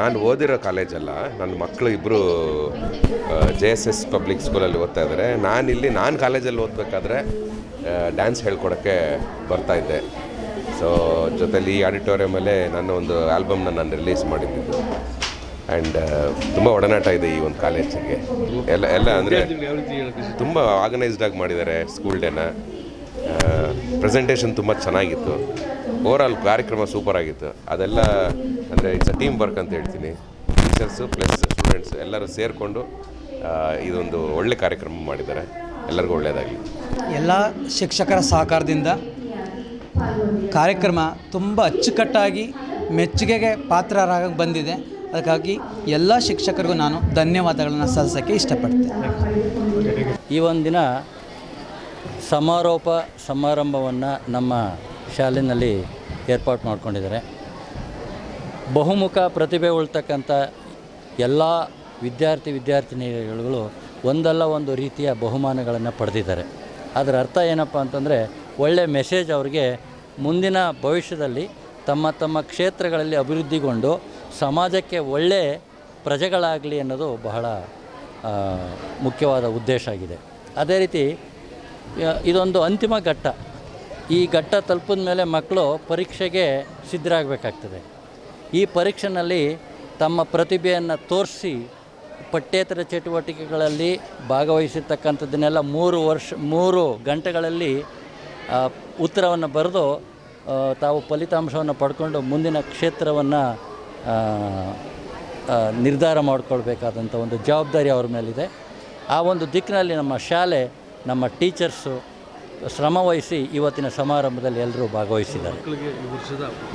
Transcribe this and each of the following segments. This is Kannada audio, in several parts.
ನಾನು ಓದಿರೋ ಕಾಲೇಜಲ್ಲ, ನನ್ನ ಮಕ್ಕಳು ಇಬ್ಬರು ಜೆ ಎಸ್ ಎಸ್ ಪಬ್ಲಿಕ್ ಸ್ಕೂಲಲ್ಲಿ ಓದ್ತಾ ಇದ್ದಾರೆ ಇಲ್ಲಿ ನಾನು ಕಾಲೇಜಲ್ಲಿ ಓದಬೇಕಾದ್ರೆ ಡ್ಯಾನ್ಸ್ ಹೇಳ್ಕೊಡೋಕ್ಕೆ ಬರ್ತಾಯಿದ್ದೆ ಸೊ ಜೊತೇಲಿ ಈ ಆಡಿಟೋರಿಯಮಲ್ಲೇ ನನ್ನ ಒಂದು ಆಲ್ಬಮ್ನ ನಾನು ರಿಲೀಸ್ ಮಾಡಿದ್ದು. ಆ್ಯಂಡ್ ತುಂಬ ಒಡನಾಟ ಇದೆ ಈ ಒಂದು ಕಾಲೇಜಿಗೆ. ಎಲ್ಲ ಎಲ್ಲ ಅಂದರೆ ತುಂಬ ಆರ್ಗನೈಸ್ಡಾಗಿ ಮಾಡಿದ್ದಾರೆ ಸ್ಕೂಲ್ ಡೇನ ಪ್ರೆಸೆಂಟೇಷನ್ ತುಂಬ ಚೆನ್ನಾಗಿತ್ತು. ಓವರಾಲ್ ಕಾರ್ಯಕ್ರಮ ಸೂಪರ್ ಆಗಿತ್ತು. ಅದೆಲ್ಲ ಅಂದರೆ ಇಟ್ಸ್ ಅ ಟೀಮ್ ವರ್ಕ್ ಅಂತ ಹೇಳ್ತೀನಿ. ಟೀಚರ್ಸು ಪ್ಲಸ್ ಸ್ಟೂಡೆಂಟ್ಸ್ ಎಲ್ಲರೂ ಸೇರಿಕೊಂಡು ಇದೊಂದು ಒಳ್ಳೆ ಕಾರ್ಯಕ್ರಮ ಮಾಡಿದ್ದಾರೆ. ಎಲ್ಲರಿಗೂ ಒಳ್ಳೆಯದಾಗಲಿ ಎಲ್ಲ ಶಿಕ್ಷಕರ ಸಹಕಾರದಿಂದ ಕಾರ್ಯಕ್ರಮ ತುಂಬ ಅಚ್ಚುಕಟ್ಟಾಗಿ ಮೆಚ್ಚುಗೆಗೆ ಪಾತ್ರರಾಗ ಬಂದಿದೆ. ಅದಕ್ಕಾಗಿ ಎಲ್ಲ ಶಿಕ್ಷಕರಿಗೂ ನಾನು ಧನ್ಯವಾದಗಳನ್ನು ಸಲ್ಲಿಸೋಕ್ಕೆ ಇಷ್ಟಪಡ್ತೇನೆ. ಈ ಒಂದಿನ ಸಮಾರೋಪ ಸಮಾರಂಭವನ್ನು ನಮ್ಮ ಶಾಲೆಯಲ್ಲಿ ಏರ್ಪಾಟ್ ಮಾಡ್ಕೊಂಡಿದ್ದಾರೆ. ಬಹುಮುಖ ಪ್ರತಿಭೆ ಉಳ್ತಕ್ಕಂಥ ಎಲ್ಲ ವಿದ್ಯಾರ್ಥಿ ವಿದ್ಯಾರ್ಥಿನಿಗಳು ಒಂದಲ್ಲ ಒಂದು ರೀತಿಯ ಬಹುಮಾನಗಳನ್ನು ಪಡೆದಿದ್ದಾರೆ. ಅದರ ಅರ್ಥ ಏನಪ್ಪ ಅಂತಂದರೆ ಒಳ್ಳೆಯ ಮೆಸೇಜ್ ಅವರಿಗೆ ಮುಂದಿನ ಭವಿಷ್ಯದಲ್ಲಿ ತಮ್ಮ ತಮ್ಮ ಕ್ಷೇತ್ರಗಳಲ್ಲಿ ಅಭಿವೃದ್ಧಿಗೊಂಡು ಸಮಾಜಕ್ಕೆ ಒಳ್ಳೆಯ ಪ್ರಜೆಗಳಾಗಲಿ ಅನ್ನೋದು ಬಹಳ ಮುಖ್ಯವಾದ ಉದ್ದೇಶ ಆಗಿದೆ. ಅದೇ ರೀತಿ ಇದೊಂದು ಅಂತಿಮ ಘಟ್ಟ. ಈ ಘಟ್ಟ ತಲುಪಿದ ಮೇಲೆ ಮಕ್ಕಳು ಪರೀಕ್ಷೆಗೆ ಸಿದ್ಧರಾಗಬೇಕಾಗ್ತದೆ. ಈ ಪರೀಕ್ಷೆನಲ್ಲಿ ತಮ್ಮ ಪ್ರತಿಭೆಯನ್ನು ತೋರಿಸಿ ಪಠ್ಯೇತರ ಚಟುವಟಿಕೆಗಳಲ್ಲಿ ಭಾಗವಹಿಸಿರ್ತಕ್ಕಂಥದ್ದನ್ನೆಲ್ಲ ಮೂರು ವರ್ಷ, ಮೂರು ಗಂಟೆಗಳಲ್ಲಿ ಉತ್ತರವನ್ನು ಬರೆದು ತಾವು ಫಲಿತಾಂಶವನ್ನು ಪಡ್ಕೊಂಡು ಮುಂದಿನ ಕ್ಷೇತ್ರವನ್ನು ನಿರ್ಧಾರ ಮಾಡಿಕೊಳ್ಬೇಕಾದಂಥ ಒಂದು ಜವಾಬ್ದಾರಿ ಅವ್ರ ಮೇಲಿದೆ. ಆ ಒಂದು ದಿಕ್ಕಿನಲ್ಲಿ ನಮ್ಮ ಶಾಲೆ, ನಮ್ಮ ಟೀಚರ್ಸು ಶ್ರಮ ವಹಿಸಿ ಇವತ್ತಿನ ಸಮಾರಂಭದಲ್ಲಿ ಎಲ್ಲರೂ ಭಾಗವಹಿಸಿದ್ದಾರೆ.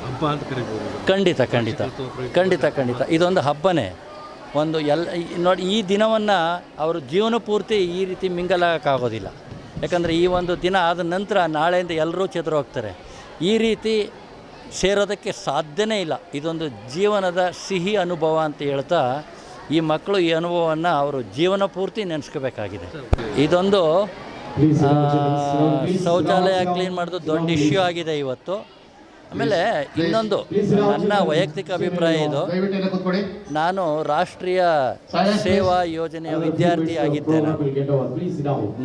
ಹಬ್ಬ ಅಂತ ಕರಿಬೋದು. ಖಂಡಿತ ಖಂಡಿತ ಖಂಡಿತ ಖಂಡಿತ. ಇದೊಂದು ಹಬ್ಬನೇ. ಒಂದು ಎಲ್ಲ ನೋಡಿ ಈ ದಿನವನ್ನು ಅವರು ಜೀವನ ಪೂರ್ತಿ ಈ ರೀತಿ ಮಿಂಗಲಾಗೋಕ್ಕಾಗೋದಿಲ್ಲ ಯಾಕಂದರೆ ಈ ಒಂದು ದಿನ ಆದ ನಂತರ ನಾಳೆಯಿಂದ ಎಲ್ಲರೂ ಚದುರು ಹೋಗ್ತಾರೆ ಈ ರೀತಿ ಸೇರೋದಕ್ಕೆ ಸಾಧ್ಯನೇ ಇಲ್ಲ. ಇದೊಂದು ಜೀವನದ ಸಿಹಿ ಅನುಭವ ಅಂತ ಹೇಳ್ತಾ ಈ ಮಕ್ಕಳು ಈ ಅನುಭವವನ್ನು ಅವರು ಜೀವನ ಪೂರ್ತಿ ನೆನೆಸ್ಕೋಬೇಕಾಗಿದೆ ಇದೊಂದು ಶೌಚಾಲಯ ಕ್ಲೀನ್ ಮಾಡೋದು ದೊಡ್ಡ ಇಶ್ಯೂ ಆಗಿದೆ ಇವತ್ತು. ಆಮೇಲೆ ಇನ್ನೊಂದು ನನ್ನ ವೈಯಕ್ತಿಕ ಅಭಿಪ್ರಾಯ ಇದು. ನಾನು ರಾಷ್ಟ್ರೀಯ ಸೇವಾ ಯೋಜನೆಯ ವಿದ್ಯಾರ್ಥಿ ಆಗಿದ್ದೇನೆ.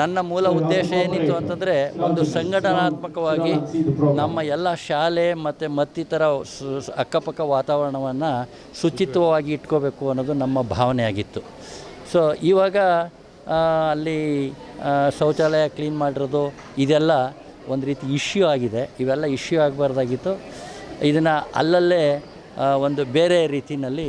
ನನ್ನ ಮೂಲ ಉದ್ದೇಶ ಏನಿತ್ತು ಅಂತಂದರೆ ಒಂದು ಸಂಘಟನಾತ್ಮಕವಾಗಿ ನಮ್ಮ ಎಲ್ಲ ಶಾಲೆ ಮತ್ತು ಮತ್ತಿತರ ಅಕ್ಕಪಕ್ಕ ವಾತಾವರಣವನ್ನು ಶುಚಿತ್ವವಾಗಿ ಇಟ್ಕೋಬೇಕು ಅನ್ನೋದು ನಮ್ಮ ಭಾವನೆ ಆಗಿತ್ತು ಸೊ ಇವಾಗ ಅಲ್ಲಿ ಶೌಚಾಲಯ ಕ್ಲೀನ್ ಮಾಡಿರೋದು, ಇದೆಲ್ಲ ಒಂದು ರೀತಿ ಇಶ್ಯೂ ಆಗಿದೆ. ಇವೆಲ್ಲ ಇಶ್ಯೂ ಆಗಬಾರ್ದಾಗಿತ್ತು. ಇದನ್ನು ಅಲ್ಲಲ್ಲೇ ಒಂದು ಬೇರೆ ರೀತಿಯಲ್ಲಿ